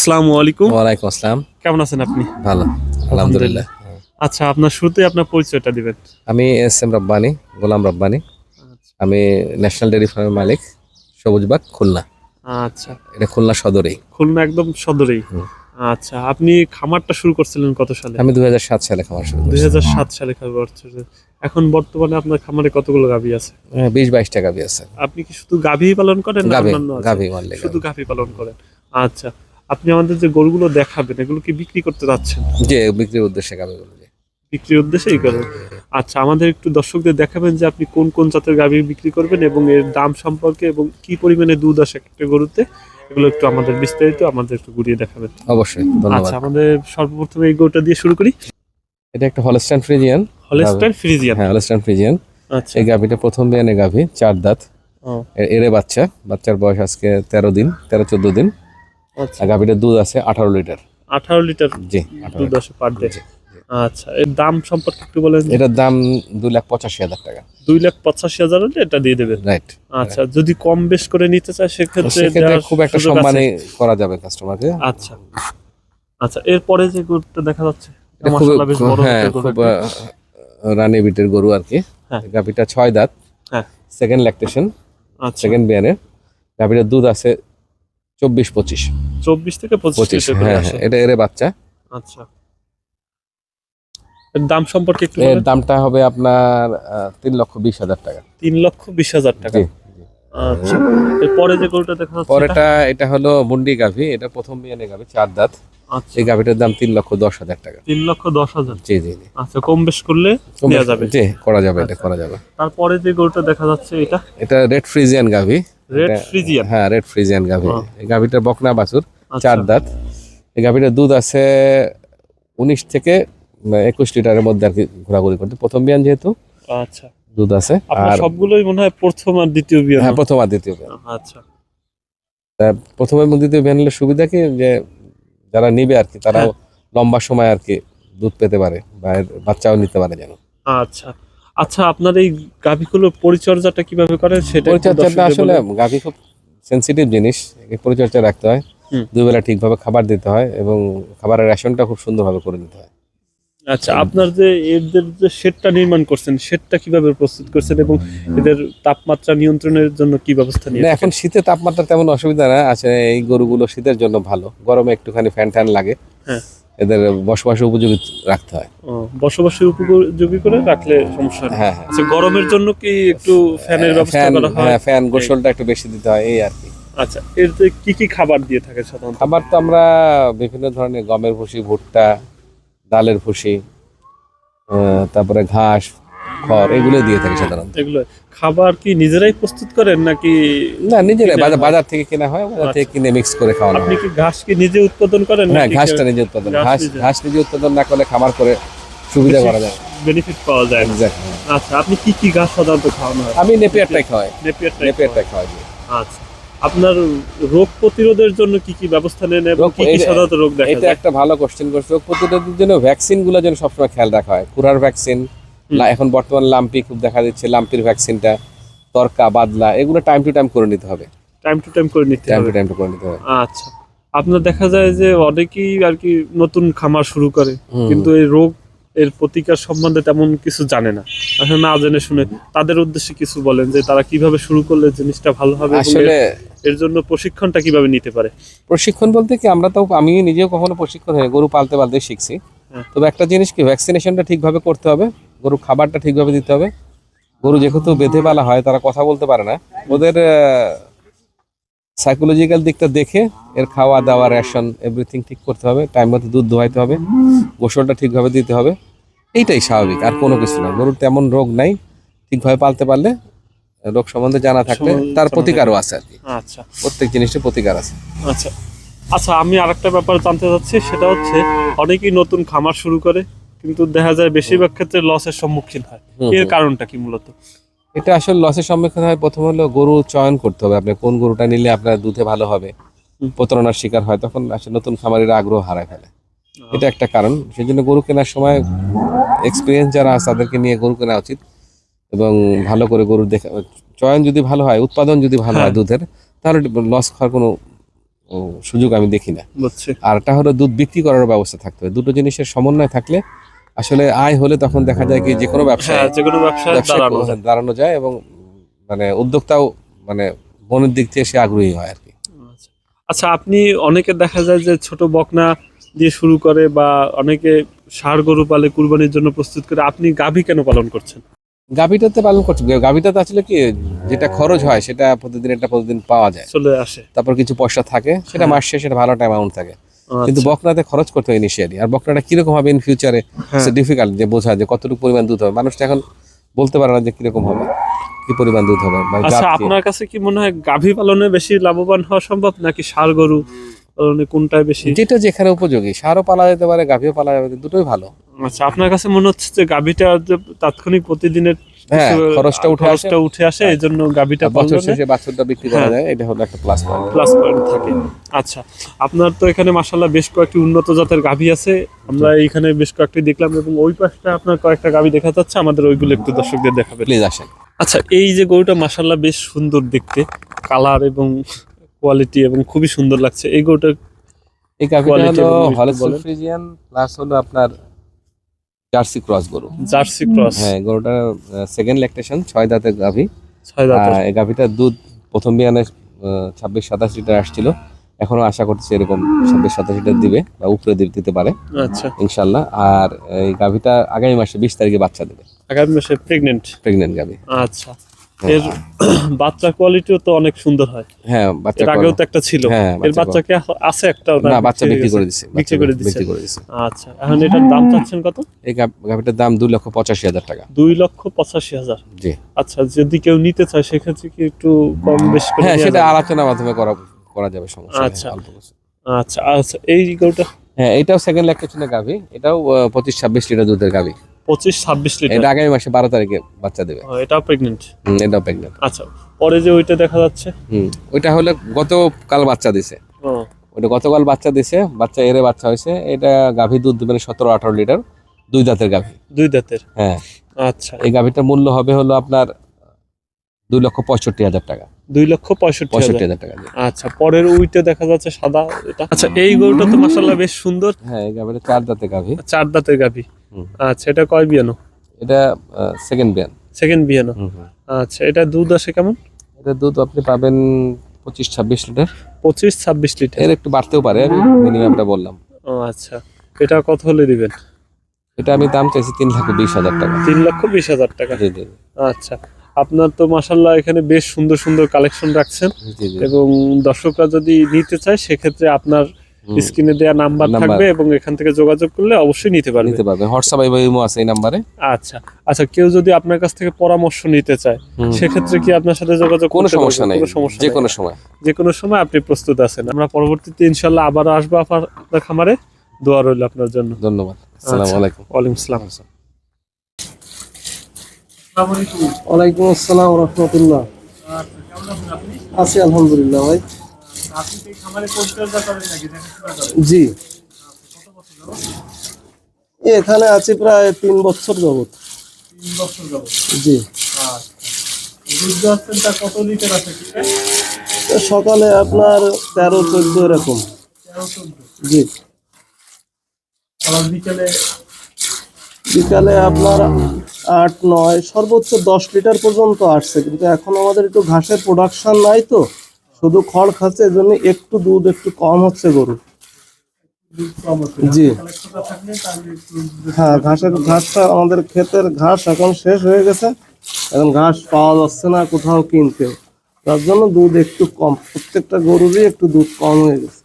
আসসালামু আলাইকুম। ওয়ালাইকুম আসসালাম। কেমন আছেন আপনি? ভালো আলহামদুলিল্লাহ। আচ্ছা আপনার শুরুতে আপনার পরিচয়টা দিবেন। আমি এস এম রব্বানি গোলাম রব্বানি। আমি ন্যাশনাল ডেয়ারি ফার্মের মালিক সবুজবাগ খুলনা। আচ্ছা। এটা খুলনা সদরেই। খুলনা একদম সদরেই। আচ্ছা আপনি খামারটা শুরু করছিলেন কত সালে? আমি দুই হাজার সাত সালে খামার শুরু দুই সালে খামার এখন বর্তমানে আপনার খামারে কতগুলো গাভী আছে? হ্যাঁ, বিশ বাইশ টাকা আছে। আপনি কি শুধু গাভী পালন করেন গাভি? গাভি। শুধু গাভী পালন করেন। আচ্ছা আপনি আমাদের যে গরুগুলো দেখাবেন এগুলো কি বিক্রি করতে যাচ্ছেন? যে বিক্রির উদ্দেশ্যে গাভি বলে বিক্রির উদ্দেশ্যেই করেন আচ্ছা আমাদের একটু দর্শকদের দেখাবেন যে আপনি কোন কোন জাতের গাভী বিক্রি করবেন এবং এর দাম সম্পর্কে এবং কি পরিমাণে দুধ আসে একটা গরুতে এগুলো একটু আমাদের বিস্তারিত আমাদের একটু ঘুরিয়ে দেখাবেন। অবশ্যই আচ্ছা আমাদের সর্বপ্রথমে এই গরুটা দিয়ে শুরু করি। এটা একটা হলস্টাইন ফ্রিজিয়ান হলেস্টাইন ফ্রিজিয়ান হ্যাঁ হলস্টাইন ফ্রিজিয়ান আচ্ছা। এই গাভিটা প্রথম বিয়ানে গাভি চার দাঁত। এরে বাচ্চা বাচ্চার বয়স আজকে তেরো দিন তেরো চোদ্দ দিন। গাভিটার দুধ আছে আঠারো লিটার। আঠারো লিটার জি দুধ আসে পার ডে আচ্ছা এর দাম সম্পর্কে একটু বলেন। এটার দাম দুই লাখ পঁচাশি হাজার টাকা। দুই লাখ পঁচাশি হাজার হলে এটা দিয়ে দেবেন। রাইট আচ্ছা যদি কম বেশ করে নিতে চায় সেক্ষেত্রে খুব একটা সম্মানে করা যাবে কাস্টমারকে আচ্ছা। আচ্ছা এরপরে যে গরুটা দেখা যাচ্ছে হ্যাঁ। রানী বিটের গরু আর কি। হ্যাঁ। গাভিটা ছয় দাঁত। হ্যাঁ। সেকেন্ড ল্যাকটেশন আচ্ছা। সেকেন্ড বিয়ানের গাভিটার দুধ আছে চব্বিশ পঁচিশ। চব্বিশ থেকে পঁচিশ হ্যাঁ হ্যাঁ এটা এর বাচ্চা। আচ্ছা। দাম সম্পর্কে একটু এর দামটা হবে আপনার তিন লক্ষ বিশ হাজার টাকা। তিন লক্ষ বিশ হাজার টাকা। আচ্ছা। এরপরে যে গরুটা দেখা যাচ্ছে পরেটা এটা হলো মুন্ডি গাভি। এটা প্রথম বিয়ানে গাভি চার দাঁত। আচ্ছা। এই গাভিটার দাম তিন লক্ষ দশ হাজার টাকা। তিন লক্ষ দশ হাজার। জি জি জি। আচ্ছা কম বেশ করলে নেওয়া যাবে। জি করা যাবে এটা আচ্ছা। করা যাবে। তারপরে যে গরুটা দেখা যাচ্ছে এটা? এটা রেড ফ্রিজিয়ান গাভি। Red Friesian? হ্যাঁ রেড ফ্রিজিয়ান গাভি। এই গাভিটার বকনা বাছুর আচ্ছা। চার দাঁত। এই গাভিটার দুধ আছে উনিশ থেকে একুশ লিটারের মধ্যে আর কি ঘোরাঘুরি করতে। প্রথম বিয়ান যেহেতু আচ্ছা। দুধ আছে। আর সবগুলোই মনে হয় প্রথম আর দ্বিতীয় বিয়ে হ্যাঁ প্রথম আর দ্বিতীয় বিয়ান। আচ্ছা। প্রথম এবং দ্বিতীয় বিয়ান হলে সুবিধা কি? যে যারা নিবে আর কি তারা হ্যাঁ। লম্বা সময় আর কি দুধ পেতে পারে বা বাচ্চাও নিতে পারে যেন। আচ্ছা। আচ্ছা আপনার এই গাভীগুলোর পরিচর্যাটা কীভাবে করেন সেটা পরিচর্যাটা আসলে। গাভী খুব সেন্সিটিভ জিনিস পরিচর্যা রাখতে হয়। দুবেলা ঠিকভাবে খাবার দিতে হয় এবং খাবারের রেশনটা খুব সুন্দরভাবে করে নিতে হয় আচ্ছা আপনার যে এদের যে শেডটা নির্মাণ করছেন শেডটা কীভাবে প্রস্তুত করছেন এবং এদের তাপমাত্রা নিয়ন্ত্রণের জন্য কি ব্যবস্থা নিয়ে এখন শীতে তাপমাত্রা তেমন অসুবিধা না আছে এই গরুগুলো শীতের জন্য ভালো গরমে একটুখানি ফ্যান ট্যান লাগে হ্যাঁ। এদের বসবাসের উপযোগী রাখতে হয়। বসবাসের উপযোগী করে রাখলে সমস্যা হ্যাঁ হ্যাঁ। আচ্ছা গরমের জন্য কি একটু ফ্যানের ব্যবস্থা ফ্যান করা হয়? হ্যাঁ ফ্যান গোসলটা একটু বেশি দিতে হয় এই আর কি। আচ্ছা এর কি কি খাবার দিয়ে থাকে সাধারণত? খাবার তো আমরা বিভিন্ন ধরনের গমের ভুসি ভুট্টা ডালের ভুসি তারপরে ঘাস খড় এগুলো দিয়ে থাকি সাধারণত। এগুলো খাবার কি নিজেরাই প্রস্তুত করেন নাকি না নিজেরাই বাজার থেকে কেনা হয় বাজার থেকে কিনে মিক্স করে খাওয়ানো আপনি কি ঘাস কি নিজে উৎপাদন করেন হ্যাঁ ঘাসটা নিজে উৎপাদন ঘাস ঘাস নিজে। উৎপাদন না করলে খামার করে সুবিধা করা যায়। বেনিফিট পাওয়া যায়। না। আচ্ছা আপনি কি কি ঘাস সাধারণত খাওয়ানো? হয় আমি নেপিয়ারটাই খাওয়াই। নেপিয়ার টাইপ নেপিয়ারটাই খাওয়াই। আচ্ছা আপনার রোগ প্রতিরোধের জন্য কি কি ব্যবস্থা নেন এবং কি কি সাধারণত রোগ দেখা এটা একটা ভালো কোশ্চেন করছ। রোগ প্রতিরোধের জন্য ভ্যাকসিনগুলো যেন সবসময় খেয়াল রাখা হয়। কুরার ভ্যাকসিন। এখন বর্তমান লাম্পি খুব দেখা দিচ্ছে লাম্পির ভ্যাকসিনটা তরকা বাদলা এগুলো টাইম টু টাইম করে নিতে হবে। টাইম টু টাইম করে নিতে হবে টাইম টু টাইম করে নিতে হবে। আচ্ছা। আপনার দেখা যায় যে অনেকেই আর কি নতুন খামার শুরু করে কিন্তু এই রোগ এর প্রতিকার সম্বন্ধে তেমন কিছু জানে না। আসলে না জেনে শুনে তাদের উদ্দেশ্যে কিছু বলেন যে তারা কীভাবে শুরু করলে জিনিসটা ভালো হবে আসলে এর- জন্য প্রশিক্ষণটা কীভাবে নিতে পারে? প্রশিক্ষণ বলতে কি আমরা তো আমি নিজেও কখনো প্রশিক্ষণ হয়নি গরু পালতে পালতে শিখছি। হ্যাঁ। তবে একটা জিনিস কি ভ্যাকসিনেশনটা ঠিকভাবে করতে হবে। গরু খাবারটা ঠিকভাবে দিতে হবে। গরু যেহেতু বেঁধে পালা হয় তারা কথা বলতে পারে না। ওদের সাইকোলজিক্যাল দিকটা দেখে এর খাওয়া দাওয়া রেশন এভরিথিং ঠিক করতে হবে। টাইম মতো দুধ দোয়াইতে হবে। গোসলটা ঠিকভাবে দিতে হবে। এইটাই স্বাভাবিক আর কোনো কিছু না। গরুর তেমন রোগ নাই। ঠিকভাবে পালতে পারলে রোগ সম্বন্ধে জানা থাকলে তার প্রতিকারও আছে আর কি। আচ্ছা। প্রত্যেক জিনিসের প্রতিকার আছে। আচ্ছা। আচ্ছা আমি আরেকটা ব্যাপার জানতে চাচ্ছি সেটা হচ্ছে অনেকেই নতুন খামার শুরু করে। কিন্তু দেখা যায় বেশিরভাগ ক্ষেত্রে লসের সম্মুখীন হয়। এর। কারণটা কি মূলত? এটা আসলে লসের সম্মুখীন হয় প্রথম হলো গরু চয়ন করতে হবে। আপনি কোন গরুটা নিলে আপনার দুধে ভালো হবে প্রতারণার শিকার হয় তখন আসলে নতুন খামারিরা আগ্রহ হারায় ফেলে। এটা একটা কারণ। সেই জন্য গরু কেনার সময় এক্সপিরিয়েন্স যারা আছে তাদেরকে নিয়ে গরু কেনা উচিত। এবং ভালো করে গরুর দেখা চয়ন যদি ভালো হয় উৎপাদন যদি ভালো হয় হ্যাঁ। দুধের তাহলে লস খাওয়ার কোনো সুযোগ আমি দেখি না। আর একটা হলো দুধ বিক্রি করার ব্যবস্থা থাকতে হবে। দুটো জিনিসের সমন্বয় থাকলে আসলে আয় হলে তখন দেখা যায় কি যে কোনো ব্যবসায় হ্যাঁ যে কোনো ব্যবসায় দাঁড়ানো যায়। দাঁড়ানো যায় এবং মানে উদ্যোক্তাও মানে মনের দিক থেকে সে আগ্রহী হয় আর কি। আচ্ছা। আচ্ছা আপনি অনেকে দেখা যায় যে ছোট বকনা দিয়ে শুরু করে বা অনেকে ষাড় গরু পালে কুরবানির জন্য প্রস্তুত করে আপনি গাভী কেন পালন করছেন? গাভিটাতে পালন করছে। গাভিটাতে আসলে কি যেটা খরচ হয় সেটা প্রতিদিন এটা প্রতিদিন পাওয়া যায়। চলে আসে। তারপর কিছু পয়সা থাকে সেটা মাস শেষে একটা ভালো একটা অ্যামাউন্ট থাকে। কিন্তু আচ্ছা, বকনাতে খরচ করতে হয় ইনিশিয়ালি আর বকনাটা কীরকম হবে ইন ফিউচারে। ডিফিকাল্ট যে বোঝা যে কতটুকু পরিমাণ দুধ হবে। মানুষ এখন বলতে পারে না যে কীরকম হবে কি পরিমাণ দুধ হবে আচ্ছা আপনার কাছে কি মনে হয় গাভী পালনে বেশি লাভবান হওয়া সম্ভব নাকি ষাড় গরু পালনে কোনটায় বেশি? যেটা যেখানে উপযোগী। সারও পালা যেতে পারে গাভিও পালা যাবে দুটোই ভালো। আচ্ছা আপনার কাছে মনে হচ্ছে যে গাভীটা তাৎক্ষণিক প্রতিদিনের খরচটা উঠে আসে। খরচটা উঠে আসে এই জন্য গাভীটা আর বছর শেষে বাছুরটা বিক্রি করা হ্যাঁ। যায় এটা হলো একটা প্লাস পয়েন্ট প্লাস পয়েন্ট থাকে। আচ্ছা আপনার তো এখানে বেশ কয়েকটি উন্নত জাতের গাভী আছে। আমরা এইখানে বেশ কয়েকটি দেখলাম এবং ওই পাশটা আপনার কয়েকটা গাভী দেখা যাচ্ছে আমাদের ওইগুলো একটু দর্শকদের দেখাবেন। প্লিজ আসেন। আচ্ছা এই যে গরুটা মাসাল্লাহ বেশ সুন্দর দেখতে কালার এবং কোয়ালিটি এবং খুবই সুন্দর লাগছে। এই গরুটা এই গাভিটা হলো। ফ্রিজিয়ান প্লাস হলো আপনার জার্সি ক্রস গরু। Jersey cross. হ্যাঁ গরুটা সেকেন্ড ল্যাকটেশন ছয় দাঁতের গাভী। ছয় দাঁতের। আর এই গাভীটার দুধ প্রথম বিয়ানে ছাব্বিশ সাতাশ লিটার আসছিল। এখনও আশা করছি এরকম ছাব্বিশ সাতাশ লিটার দিবে বা উপরে দিয়ে দিতে পারে। আচ্ছা। ইনশাল্লাহ। আর এই গাভীটা আগামী মাসে বিশ তারিখে বাচ্চা দেবে। আগামী মাসে প্রেগনেন্ট প্রেগনেন্ট গাভী। আচ্ছা। এর বাচ্চা কোয়ালিটিও তো অনেক সুন্দর হয়। হ্যাঁ বাচ্চা এর আগেও তো একটা ছিল। হ্যাঁ, এর বাচ্চা কি আছে একটা না বাচ্চা বিক্রি করে দিছে বিক্রি করে দিছে। বিক্রি করে দিছে। আচ্ছা এখন এটার দাম চাচ্ছেন কত? এই গাভিটার দাম দুই লক্ষ পঁচাশি হাজার টাকা। দুই লক্ষ পঁচাশি হাজার। জি। আচ্ছা যদি কেউ নিতে চায় সেক্ষেত্রে কি একটু কম বেশি করে হ্যাঁ সেটা? আলোচনার মাধ্যমে করা করা যাবে সমস্যা আচ্ছা। আচ্ছা আচ্ছা এই গরুটা? হ্যাঁ এটাও সেকেন্ড ল্যাকটেশনের গাভি। এটাও পঁচিশ ছাব্বিশ লিটার দুধের গাভি। পঁচিশ ছাব্বিশ লিটার এটা আগামী মাসে বারো তারিখে বাচ্চা দেবে। এটাও প্রেগনেন্ট এটাও প্রেগনেন্ট আচ্ছা পরে যে ওইটা দেখা যাচ্ছে? হুম ওইটা হলে গতকাল বাচ্চা দিছে। ওইটা গতকাল বাচ্চা দিছে বাচ্চা এরে বাচ্চা হয়েছে। এটা গাভি দুধ দেবে সতেরো আঠারো লিটার দুই দাঁতের গাভি। দুই দাঁতের? হ্যাঁ। আচ্ছা। এই গাভিটার মূল্য হবে হলো আপনার দুই লক্ষ পঁয়ষট্টি হাজার টাকা। দুই লক্ষ পঁয়ষট্টি পঁয়ষট্টি হাজার টাকা আচ্ছা পরের উইটা দেখা যাচ্ছে সাদা এটা। আচ্ছা এই গরুটা তো মাসাল্লাহ বেশ সুন্দর। হ্যাঁ এই গাভিটা চার দাঁতের গাভি। চার দাঁতের গাভী। আচ্ছা এটা কয় বিয়ানো? এটা সেকেন্ড বিয়ান। সেকেন্ড বিয়ানো। আচ্ছা এটা দুধ আসে কেমন? এটা দুধ আপনি পাবেন পঁচিশ ছাব্বিশ লিটার। পঁচিশ ছাব্বিশ লিটার। এর একটু বাড়তেও পারে আমি মিনিমামটা বললাম। ও আচ্ছা। এটা কত হলে দিবেন? এটা আমি দাম চাইছি তিন লাখ বিশ হাজার টাকা। তিন লক্ষ বিশ হাজার টাকা। আচ্ছা আপনার তো মাসাল্লাহ এখানে বেশ সুন্দর সুন্দর কালেকশন রাখছেন। এবং দর্শকরা যদি নিতে চায় সেক্ষেত্রে আপনার স্ক্রিনে নাম্বার। থাকবে এবং এখান থেকে যোগাযোগ করলে অবশ্যই নিতে পারবে। নিতে পারবে। হোয়াটসঅ্যাপ এবং ইমো আছে এই নাম্বারে আচ্ছা। আচ্ছা কেউ যদি আপনার কাছ থেকে পরামর্শ নিতে চায় সেক্ষেত্রে কি আপনার সাথে যোগাযোগ কোনো সমস্যা নেই। যে কোনো সময় যে কোনো সময়। আপনি প্রস্তুত আছেন। আমরা পরবর্তীতে ইনশাল্লাহ আবার আসব আপনার খামারে। দোয়া রইল আপনার জন্য। ধন্যবাদ। আসসালামু আচ্ছা। আলাইকুম। ওয়ালাইকুম আসসালাম। ওয়ালাইকুম আসসালাম রহমতুল্লাহ। আছি আলহামদুলিল্লাহ ভাই। জি। এখানে আছি প্রায় তিন বছর যাবত জি। তো সকালে আপনার তেরো চোদ্দ এরকম। জি। বিকেলে বিকালে আপনার আট, নয়, সর্বোচ্চ দশ লিটার পর্যন্ত আসছে। কিন্তু এখন আমাদের একটু ঘাসের প্রোডাকশন নাই তো, শুধু খড় খাচ্ছে এই জন্য একটু দুধ একটু কম হচ্ছে গরু জি। হ্যাঁ ঘাসের ঘাসটা আমাদের ক্ষেতের ঘাস এখন শেষ হয়ে গেছে। এখন ঘাস পাওয়া যাচ্ছে না কোথাও কিনতে। তার জন্য দুধ একটু কম, প্রত্যেকটা গরুরই একটু দুধ কম হয়ে গেছে।